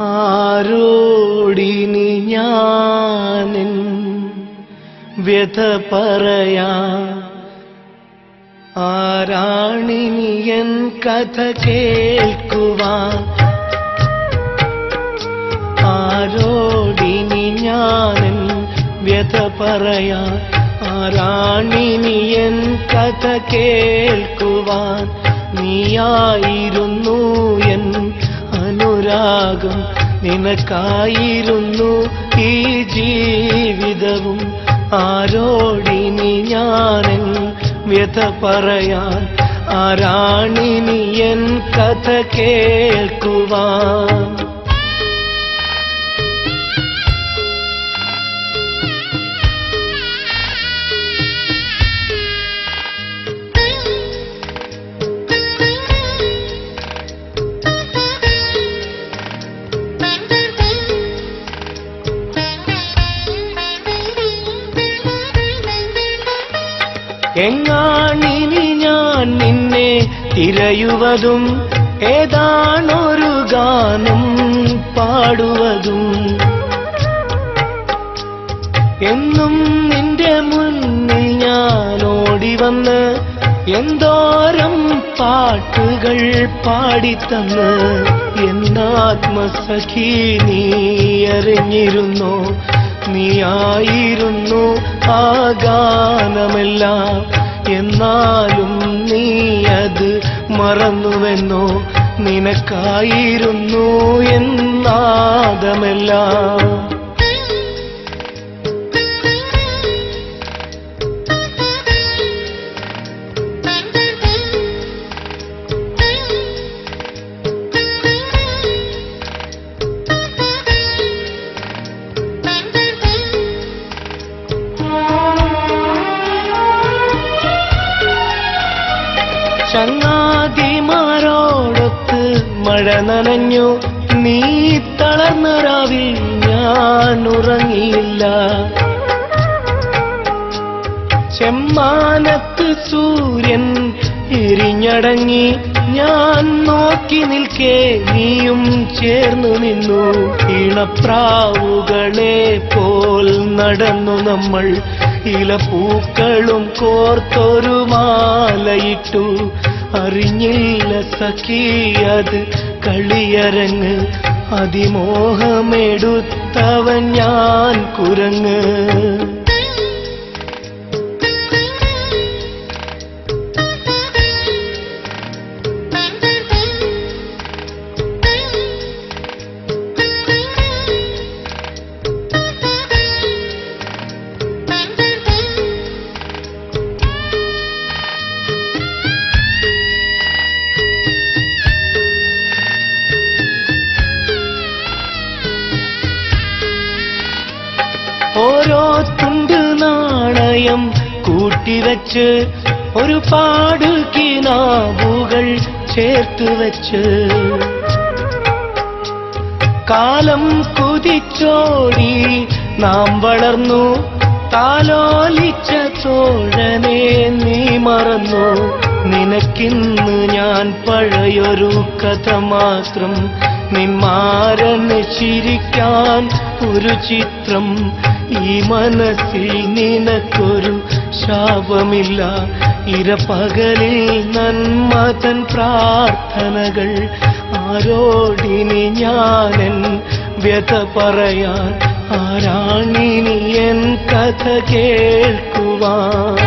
ആരോടിനി ഞാനിൻ വ്യഥ പറയാ? ആരാണിനി എൻ കഥ കേൾക്കുവാൻ ആരോടിനി ഞാനിൻ വ്യഥ പറയാ? ആരാണിനി എൻ കഥ കേൾക്കുവാൻ നീയായിരുന്നു എൻ നിനക്കായിരുന്നു ഈ ജീവിതവും. ആരോടിനി ഞാനെൻ വ്യഥ പറയാൻ ആരാണിനി എൻ കഥ കേൾക്കുവാൻ. എങ്ങാണിനി ഞാൻ നിന്നെ തിരയുവതും ഏതാണൊരു ഗാനം പാടുവതും? എന്നും നിന്റെ മുന്നിൽ ഞാൻ ഓടി വന്ന് എന്തോരം പാട്ടുകൾ പാടിത്തന്ന് എന്നാത്മസഖി നീ അറിഞ്ഞിരുന്നോ നീയായിരുന്നു ആ ഗാനമെല്ലാം എന്നാലും നീ അത് മറന്നുവെന്നോ? നിനക്കായിരുന്നു എന്നാദമെല്ലാം. ചങ്ങാതിമാരോടൊത്ത് മഴ നനഞ്ഞു. നീ തളർന്ന രാവിൽ ഞാൻ ഉറങ്ങിയില്ല ചെമ്മാനത്ത് സൂര്യൻ എരിഞ്ഞടങ്ങി. ഞാൻ നോക്കി നിൽക്കേ നീയും ചേർന്നു നിന്നു. ഇണപ്രാവുകളെ പോൽ നടന്നു നമ്മൾ. ഇലപ്പൂക്കളും കോർത്തൊരു മാലയിട്ടു. അറിഞ്ഞില്ല സഖിയത് കളിയരങ്ങ്. അതിമോഹമെടുത്തവൻ ഞാൻ കുരങ്ങ്. ഓരോ തുണ്ട് നാണയം കൂട്ടിവെച്ച് ഒരു കിനാവുകൾ ചേർത്ത് വെച്ച്. കാലം കുതിച്ചോടി നാം വളർന്നു. താലോലിച്ച തോഴനെ നീ മറന്നു. നിനക്കിന്ന് ഞാൻ പഴയൊരു കഥ മാത്രം നിന്മാരന് ചിരിക്കാൻ ഒരു ചിത്രം ഈ മനസ്സിൽ നിനക്കൊരു ശാപമില്ല. ഇരപകലിൽ നന്മതൻ പ്രാർത്ഥനകൾ ആരോടിനി ഞാനൻ വ്യത പറയാൻ ആരാണിനി എൻ കഥ കേൾക്കുവാൻ.